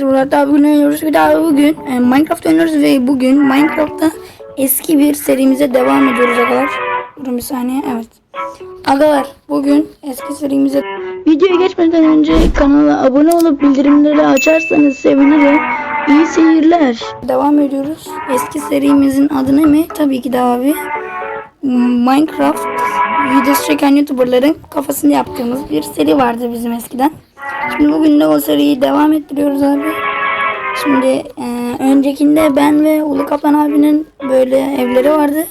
Herkese burada daha bugün oynuyoruz. Bir daha bugün e, Minecraft oynuyoruz ve bugün Minecraft'ta eski bir serimize devam ediyoruz agalar. Durun bir saniye. Evet. Agalar bugün eski serimize Videoya geçmeden önce kanala abone olup bildirimleri açarsanız sevinirim. İyi seyirler. Devam ediyoruz. Eski serimizin adı ne mi? Tabii ki de abi. Minecraft videosu çeken YouTuber'ların kafasını yaptığımız bir seri vardı bizim eskiden. Şimdi bugün de o seriyi devam ettiriyoruz abi. Şimdi e, öncekinde ben ve Ulu Kaplan abinin böyle evleri vardı.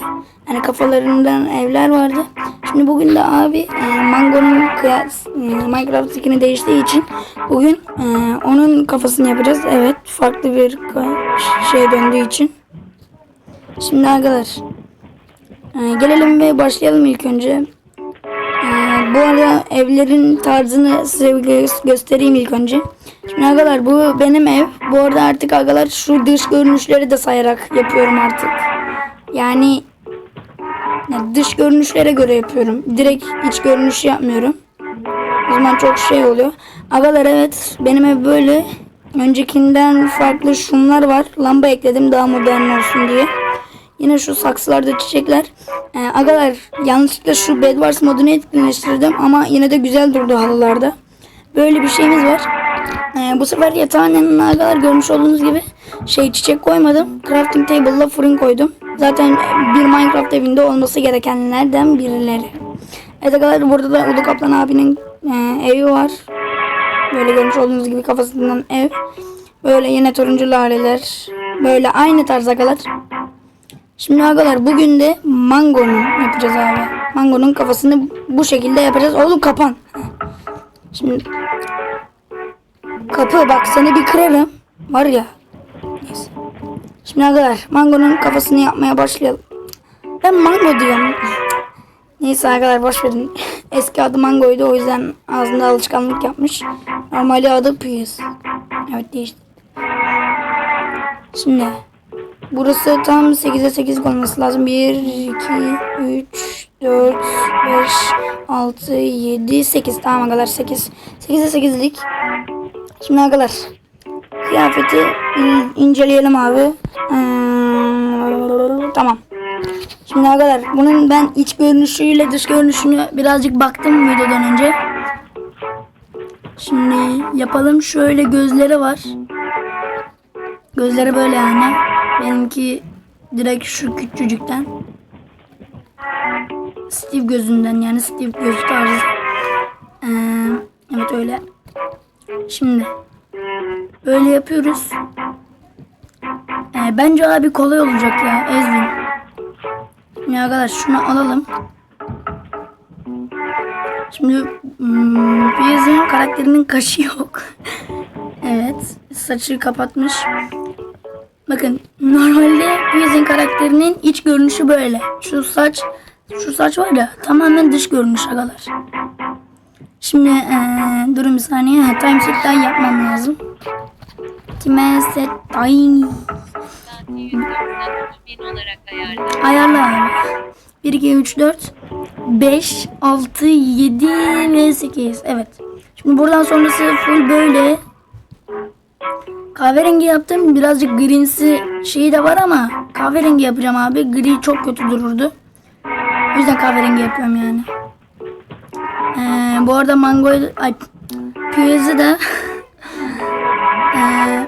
Yani kafalarından evler vardı. Şimdi bugün de abi e, Mango'nun kıyas, e, Minecraft skin'i değiştiği için bugün e, onun kafasını yapacağız. Evet farklı bir şey döndüğü için. Şimdi arkadaşlar ee, gelelim ve başlayalım ilk önce. Bu arada evlerin tarzını size göstereyim ilk önce. Şimdi agalar bu benim ev. Bu arada artık agalar şu dış görünüşleri de sayarak yapıyorum artık. Yani ya dış görünüşlere göre yapıyorum. Direkt iç görünüş yapmıyorum. O zaman çok şey oluyor. Agalar evet benim ev böyle. Öncekinden farklı şunlar var. Lamba ekledim daha modern olsun diye. Yine şu saksılarda çiçekler. Ee, agalar yanlışlıkla şu Bedwars modunu etkinleştirdim ama yine de güzel durdu halılarda. Böyle bir şeyimiz var. Ee, bu sefer yatağın agalar görmüş olduğunuz gibi şey çiçek koymadım. Crafting table'la fırın koydum. Zaten bir Minecraft evinde olması gerekenlerden birileri. Evet agalar burada da Ulu Kaplan abinin e, evi var. Böyle görmüş olduğunuz gibi kafasından ev. Böyle yine turuncu laleler. Böyle aynı tarz agalar. Şimdi arkadaşlar bugün de mangonun yapacağız abi. Mangonun kafasını bu şekilde yapacağız. Oğlum kapan. Şimdi kapı bak seni bir kırarım. Var ya. Neyse. Şimdi arkadaşlar mangonun kafasını yapmaya başlayalım. Ben mango diyorum. Neyse arkadaşlar boş. Eski adı mangoydu o yüzden ağzında alışkanlık yapmış. Normali adı Pius. Evet değişti. Şimdi Burası tam 8'e 8 olması lazım. 1, 2, 3, 4, 5, 6, 7, 8. Tamam arkadaşlar 8. 8'e 8'lik. Şimdi arkadaşlar kıyafeti in- inceleyelim abi. Hmm, tamam. Şimdi arkadaşlar bunun ben iç görünüşüyle dış görünüşünü birazcık baktım videodan önce. Şimdi yapalım. Şöyle gözleri var. Gözleri böyle yani. Benimki direkt şu küçücükten. Steve gözünden yani Steve gözü tarzı. Ee, evet öyle. Şimdi böyle yapıyoruz. Ee, bence abi kolay olacak ya Ezvin. Şimdi arkadaş şunu alalım. Şimdi hmm, karakterinin kaşı yok. evet saçı kapatmış. Bakın normalde Piaz'ın karakterinin iç görünüşü böyle. Şu saç şu saç var ya tamamen dış görünüş agalar. Şimdi ee, durun bir saniye. Ha, time set daha yapmam lazım. Time set time. Saati 190 olarak ayarla. Ayarla abi. 1, 2, 3, 4, 5, 6, 7 ve 8. Evet. Şimdi buradan sonrası full böyle. Kahverengi yaptım. Birazcık grimsi şeyi de var ama kahverengi yapacağım abi. Gri çok kötü dururdu. O yüzden kahverengi yapıyorum yani. Ee, bu arada mango ay piyazı da ee,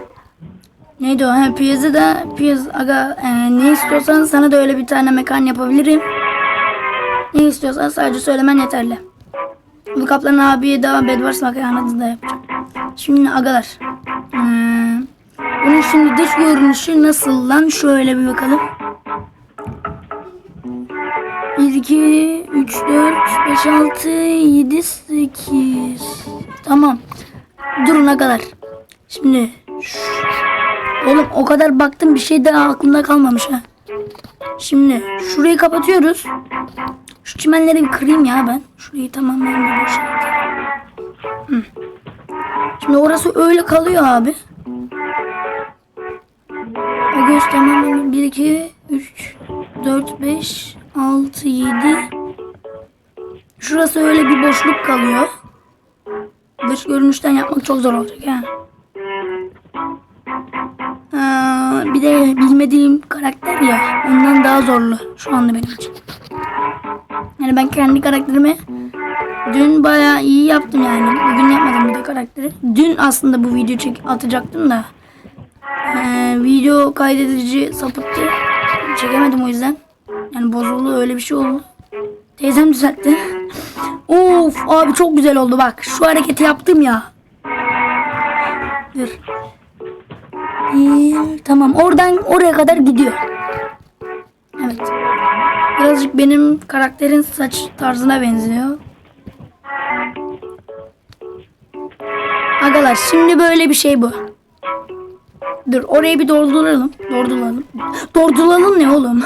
neydi o? Ha, piyazı da piyaz aga ee, ne istiyorsan sana da öyle bir tane mekan yapabilirim. Ne istiyorsan sadece söylemen yeterli. Bu kaplan abiye daha Bedwars makarnası da yapacağım. Şimdi agalar. Bunun şimdi dış görünüşü nasıl lan? Şöyle bir bakalım. 1, 2, 3, 4, 5, 6, 7, 8. Tamam. Durun agalar. Şimdi. Oğlum o kadar baktım bir şey daha aklımda kalmamış ha. Şimdi şurayı kapatıyoruz. Şu çimenleri bir kırayım ya ben. Şurayı tamamen. Şimdi orası öyle kalıyor abi. 1, 2, 3, 4, 5, 6, 7. Şurası öyle bir boşluk kalıyor. Dış görünüşten yapmak çok zor olacak ha. bir de bilmediğim karakter ya. Ondan daha zorlu şu anda benim için. Yani ben kendi karakterimi dün bayağı iyi yaptım yani. Bugün yapmadım bir de karakteri. Dün aslında bu video çek atacaktım da. Ee, video kaydedici sapıttı. Çekemedim o yüzden. Yani bozuldu öyle bir şey oldu. Teyzem düzeltti. of abi çok güzel oldu bak. Şu hareketi yaptım ya. Dur. Bir, tamam oradan oraya kadar gidiyor. Evet. Birazcık benim karakterin saç tarzına benziyor. Agalar şimdi böyle bir şey bu. Dur orayı bir dolduralım. Dolduralım. Dolduralım ne oğlum?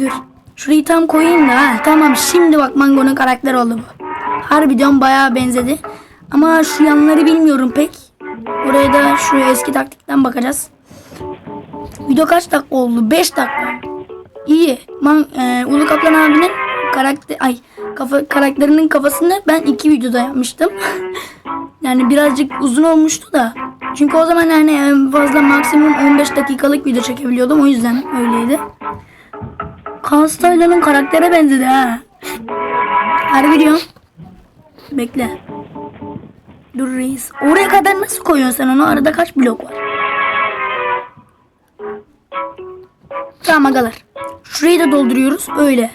Dur. Şurayı tam koyayım da. Ha, tamam şimdi bak Mango'nun karakteri oldu bu. Harbiden bayağı benzedi. Ama şu yanları bilmiyorum pek. Oraya da şu eski taktikten bakacağız. Video kaç dakika oldu? 5 dakika. İyi. Man, e, Ulu Kaplan abinin karakter ay kafa karakterinin kafasını ben iki videoda yapmıştım. yani birazcık uzun olmuştu da. Çünkü o zaman yani en fazla maksimum 15 dakikalık video çekebiliyordum. O yüzden öyleydi. Kanstaylan'ın karaktere benzedi ha. Harbi diyorum. Bekle. Dur reis. Oraya kadar nasıl koyuyorsun sen onu? Arada kaç blok var? Tamam agalar. Şurayı da dolduruyoruz. Öyle.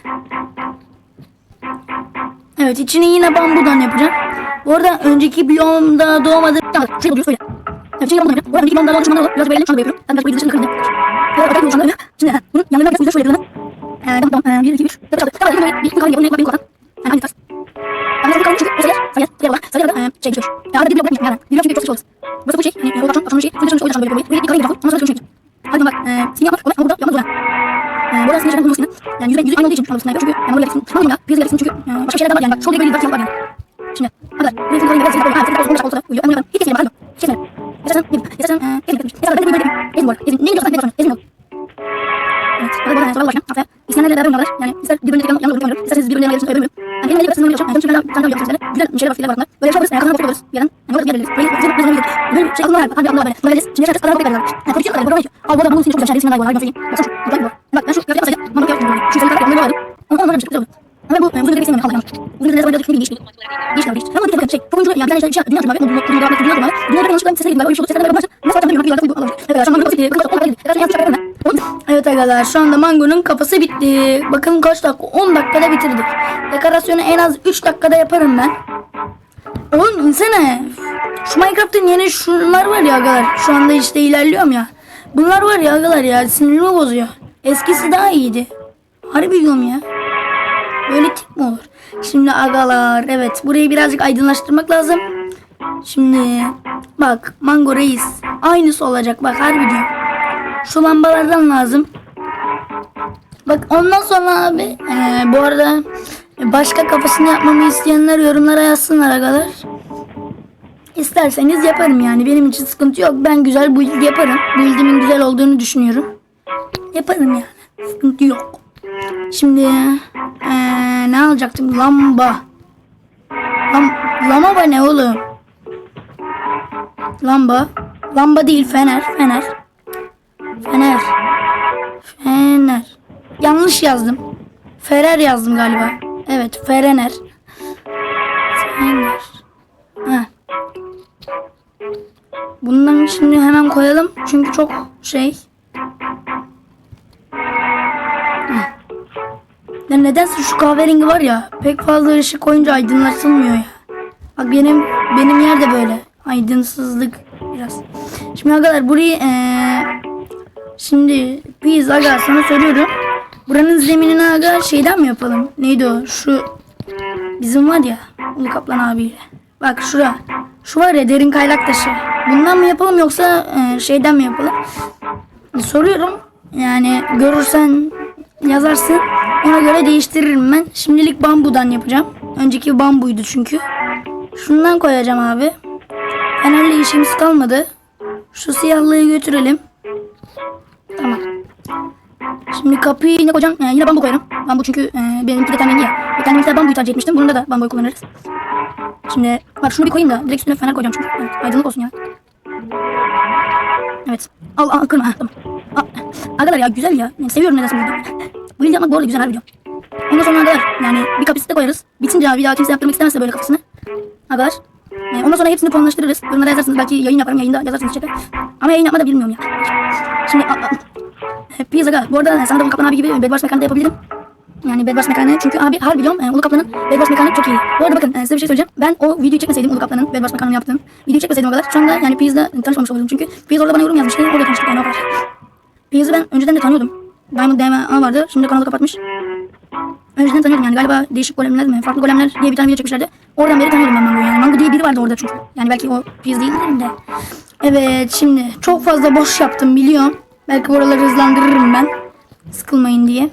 Evet içini yine bambudan yapacağım. Bu arada önceki biyomda doğmadı. Tamam şurayı dolduruyoruz öyle. Şimdi bambudan yapacağım. Bu arada önceki biyomda doğmadı. Şundan da biraz böyle şunu da yapıyorum. Ben biraz böyle dışını kırdım. Böyle orada kırdım öyle. Şimdi ha, bunun yanlarına biraz şöyle kırdım. Ee, tamam tamam. 1, 2, 3. Tamam tamam. Tamam böyle bir kalın yapalım. Benim kulaktan. Evet, hadi buradan sonra başlayalım. Haftaya isteyenlerle beraber oynuyorlar. Yani ister birbirine tekrar yalnız oynuyorlar. İsterseniz birbirine ayırırsınız öyle bölüm. Yani benim elli başında oynayacağım. Yani sonuçta ben bir tane yapacağım sizlerle. Güzel bir şeyler var, fikirler var aklımda. Böyle bir şey yaparız. Yani kazanma bakıyoruz. Bir yerden. Yani orada bir yerleriz. Böyle bizim bizim gibi. Böyle bir şey aklımda var. Hadi aklımda böyle. Bunu veririz. Şimdi yaşarız. Kadar beklerler. Yani tabii ki kadar. Böyle oynuyor. Al bu arada bunun için çok güzel şeyler. İsimler var. Göstereyim. Baksana şu. Güzel bir var. Bak ben şu gördüğüm masayı. Mama gördüm. Şu sayı kadar yapmaya vardım. Ama onlarla bir şey güzel oldu. Ama bu uzun bir Uzun bir zaman geldik ne bileyim. Değiş kaldı. Ama bir şey. Çok oyuncu yani tane şey dinle açtım abi. Bunu devam ettim. Dinle açtım abi. Dinle yanlışlıkla sesine girdim. Böyle bir şey oldu. Sesine böyle başladı. Nasıl açtım bilmiyorum. Bir yerde Evet akşam basit diye. Kızlar onlar geldi. Biraz yanlış yapıyorum ben. Evet arkadaşlar şu anda mangonun kafası bitti. Bakın kaç dakika? 10 dakikada bitirdik. Dekorasyonu en az 3 dakikada yaparım ben. Oğlum insene. Şu Minecraft'ın yeni şunlar var ya agalar. Şu anda işte ilerliyorum ya. Bunlar var ya agalar ya sinirimi bozuyor. Eskisi daha iyiydi. Harbi diyorum ya. Böyle tip mi olur? Şimdi agalar evet burayı birazcık aydınlaştırmak lazım. Şimdi bak Mango Reis aynısı olacak bak harbi diyorum. Şu lambalardan lazım. Bak ondan sonra abi eee, bu arada başka kafasını yapmamı isteyenler yorumlara yazsınlar agalar. İsterseniz yaparım yani benim için sıkıntı yok. Ben güzel build yaparım. Build'imin güzel olduğunu düşünüyorum. Yaparım yani. Sıkıntı yok. Şimdi eee, ne alacaktım? Lamba. Lam lamba ne oğlum? Lamba. Lamba değil fener. Fener. Fener. Fener. Yanlış yazdım. Ferer yazdım galiba. Evet Ferener. Fener. Ha. Bundan şimdi hemen koyalım. Çünkü çok şey. Nedense şu kahverengi var ya pek fazla ışık koyunca aydınlatılmıyor ya. Bak benim benim yer de böyle. Aydınsızlık biraz. Şimdi arkadaşlar burayı eee Şimdi biz aga sana soruyorum. Buranın zeminini aga şeyden mi yapalım? Neydi o? Şu bizim var ya Ulu Kaplan abiyle. Bak şura. Şu var ya derin kaylak taşı. Bundan mı yapalım yoksa e, şeyden mi yapalım? Soruyorum. Yani görürsen yazarsın. Ona göre değiştiririm ben. Şimdilik bambudan yapacağım. Önceki bambuydu çünkü. Şundan koyacağım abi. Fenerle işimiz kalmadı. Şu siyahlığı götürelim. Tamam. Şimdi kapıyı ne koyacağım? Ee, yine bambu koyarım. Bambu çünkü e, benimki de temelli ya. Bir tane mesela bambuyu tercih etmiştim. Bunda da bambuyu kullanırız. Şimdi bak şunu bir koyayım da direkt üstüne fener koyacağım çünkü. Evet, aydınlık olsun ya. Evet. Al al kırma. Tamam. Agalar ya güzel ya. Seviyorum nedense bu videoyu. Bu video yapmak bu arada güzel harbi diyorum. Ondan sonra agalar yani bir kapasite koyarız. Bitince abi daha kimse yaptırmak istemezse böyle kafasını. Agalar. E, ondan sonra hepsini puanlaştırırız. Yorumlara yazarsınız. Belki yayın yaparım. Yayında yazarsınız çete. Ama yayın yapma da bilmiyorum ya. Şimdi a, a, Hepiniz aga. Bu arada sana da Ulu Kaplan abi gibi Bedwars mekanı da yapabilirim. Yani Bedwars mekanı çünkü abi harbi biliyorum e, Ulu Kaplan'ın Bedwars mekanı çok iyi. Bu arada bakın e, size bir şey söyleyeceğim. Ben o videoyu çekmeseydim Ulu Kaplan'ın Bedwars mekanını yaptığım. Videoyu çekmeseydim o kadar. Şu anda yani Piz'le tanışmamış olurdum çünkü Piz orada bana yorum yazmıştı. Orada tanıştık yani o kadar. Piz'i ben önceden de tanıyordum. Diamond DMA vardı. Şimdi kanalı kapatmış. Önceden tanıyordum yani galiba değişik golemler mi? Farklı golemler diye bir tane video çekmişlerdi. Oradan beri tanıyordum ben Mango'yu yani. Mango diye biri vardı orada çünkü. Yani belki o Piz değildir de. Evet şimdi çok fazla boş yaptım biliyorum. Belki oraları hızlandırırım ben. Sıkılmayın diye.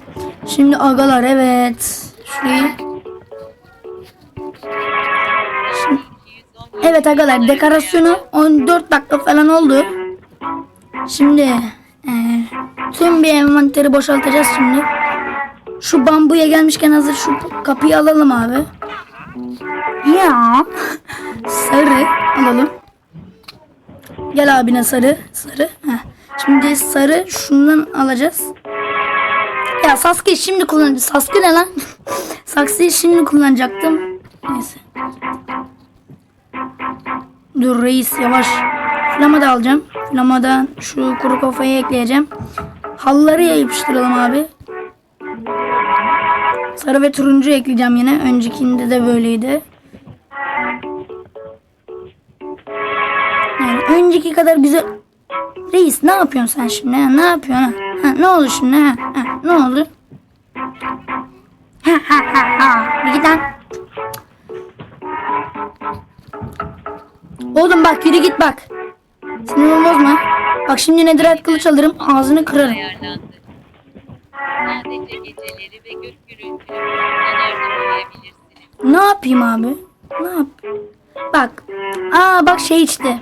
Şimdi agalar evet. Şurayı. Şimdi- Evet agalar dekorasyonu 14 dakika falan oldu. Şimdi e, tüm bir envanteri boşaltacağız şimdi. Şu bambuya gelmişken hazır şu kapıyı alalım abi. Ya. Sarı alalım. Gel abine sarı. Sarı. Heh. Şimdi sarı şundan alacağız. Ya Sasuke şimdi kullanacağım. Sasuke ne lan? Saksıyı şimdi kullanacaktım. Neyse. Dur reis yavaş. Flama da alacağım. Flamadan şu kuru kafayı ekleyeceğim. Halları yapıştıralım abi. Sarı ve turuncu ekleyeceğim yine. Öncekinde de böyleydi. Yani önceki kadar güzel. Reis ne yapıyorsun sen şimdi? Ne yapıyorsun? Ha? Ne oldu şimdi? Ha? Ha, ne oldu? Ha ha ha. Bir git. Oğlum bak yürü git bak. Sinirimi bozma. Bak şimdi Netherite kılıç alırım ağzını kırarım. Ne yapayım abi? Ne yap? Bak. Aa bak şey içti.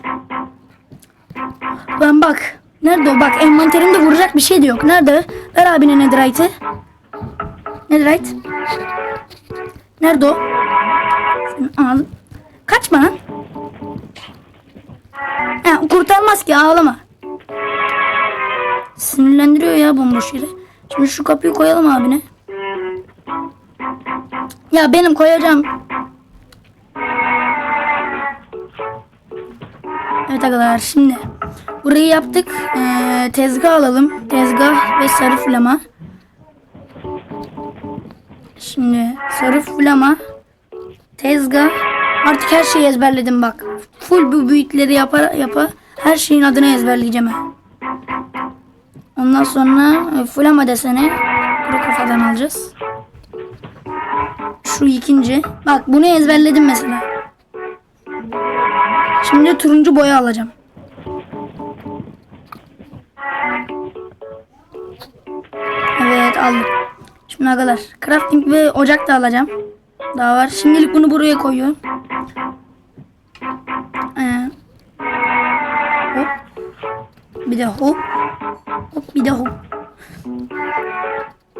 Ben bak. Nerede o? Bak envanterimde vuracak bir şey de yok. Nerede? Ver abine Netherite'ı. Netherite. Nerede o? Senin ağzın. Kaçma lan. Ha, kurtarmaz ki ağlama. Sinirlendiriyor ya bomboş yere. Şimdi şu kapıyı koyalım abine. Ya benim koyacağım. Evet arkadaşlar şimdi burayı yaptık. Ee, tezgah alalım. Tezgah ve sarı flama. Şimdi sarı flama. Tezgah. Artık her şeyi ezberledim bak. Full bu büyükleri yapa yapa her şeyin adını ezberleyeceğim. Ondan sonra e, flama deseni kuru kafadan alacağız. Şu ikinci. Bak bunu ezberledim mesela. Şimdi turuncu boya alacağım. Evet aldım. Şimdi arkadaşlar crafting ve ocak da alacağım. Daha var. Şimdilik bunu buraya koyuyorum. Bir de hop. Hop bir de hop.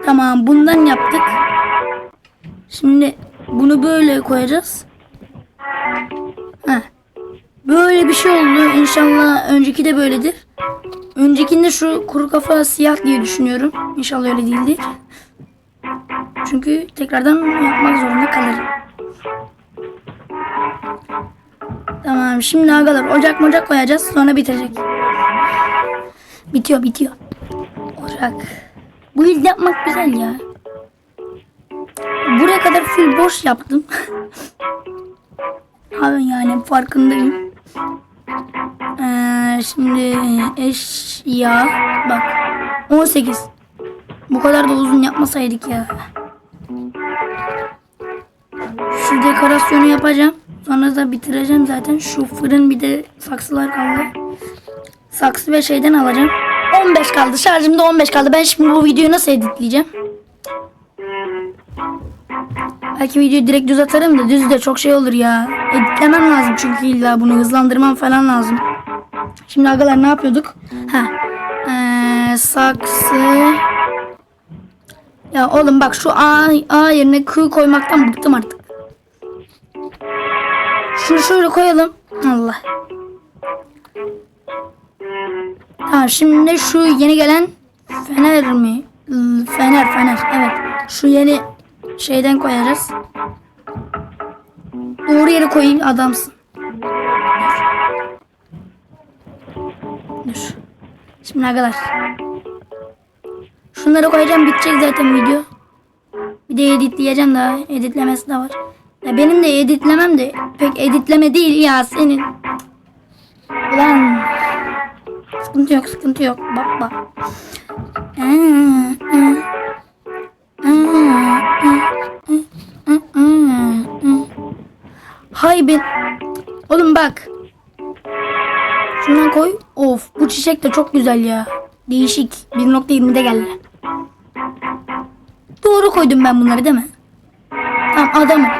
Tamam bundan yaptık. Şimdi bunu böyle koyacağız. Heh. Böyle bir şey oldu. İnşallah önceki de böyledir. Öncekinde şu kuru kafa siyah diye düşünüyorum. İnşallah öyle değildir. Çünkü tekrardan yapmak zorunda kalırım. Tamam şimdi agalar ocak mocak koyacağız sonra bitecek. Bitiyor bitiyor. Ocak. Bu yıl yapmak güzel ya. Buraya kadar full boş yaptım. Abi yani farkındayım. Ee, şimdi eşya bak 18. Bu kadar da uzun yapmasaydık ya. Şu dekorasyonu yapacağım. Sonra da bitireceğim zaten. Şu fırın bir de saksılar kaldı. Saksı ve şeyden alacağım. 15 kaldı. Şarjımda 15 kaldı. Ben şimdi bu videoyu nasıl editleyeceğim? Belki videoyu direkt düz atarım da düz de çok şey olur ya. Editlemem lazım çünkü illa bunu hızlandırmam falan lazım. Şimdi agalar ne yapıyorduk? Ha. Ee, saksı. Ya oğlum bak şu A, A yerine Q koymaktan bıktım artık. Şunu şöyle koyalım. Allah. Tamam şimdi şu yeni gelen Fener mi? Fener fener evet. Şu yeni şeyden koyacağız. Doğru yere koyayım adamsın. Dur. Dur. Şimdi arkadaşlar. Şunları koyacağım bitecek zaten video. Bir de editleyeceğim daha. Editlemesi de var. Ya benim de editlemem de pek editleme değil ya senin. Ulan. Sıkıntı yok sıkıntı yok. Bak bak. Hay ben. Oğlum bak. Şundan koy. Of bu çiçek de çok güzel ya. Değişik. 1.20'de geldi. Doğru koydum ben bunları değil mi? Tamam adamım.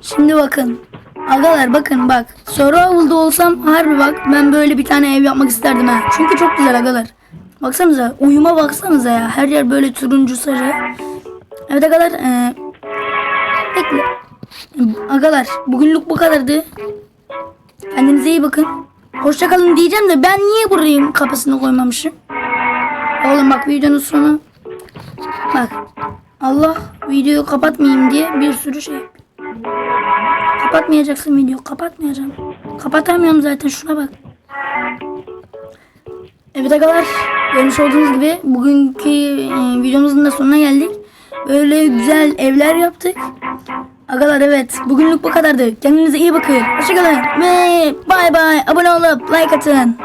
Şimdi bakın. Agalar bakın bak. Survival'da olsam harbi bak ben böyle bir tane ev yapmak isterdim ha. Çünkü çok güzel agalar. Baksanıza uyuma baksanıza ya. Her yer böyle turuncu sarı. Evet agalar. Ee, bekle. Agalar bugünlük bu kadardı. Kendinize iyi bakın. Hoşçakalın diyeceğim de ben niye burayı kapısını koymamışım? Oğlum bak videonun sonu. Bak. Allah videoyu kapatmayayım diye bir sürü şey. Kapatmayacaksın video. Kapatmayacağım. Kapatamıyorum zaten şuna bak. Evet arkadaşlar görmüş olduğunuz gibi bugünkü e, videomuzun da sonuna geldik. Böyle güzel evler yaptık. Agalar evet bugünlük bu kadardı. Kendinize iyi bakın. Hoşçakalın ve bay bay. Abone olup like atın.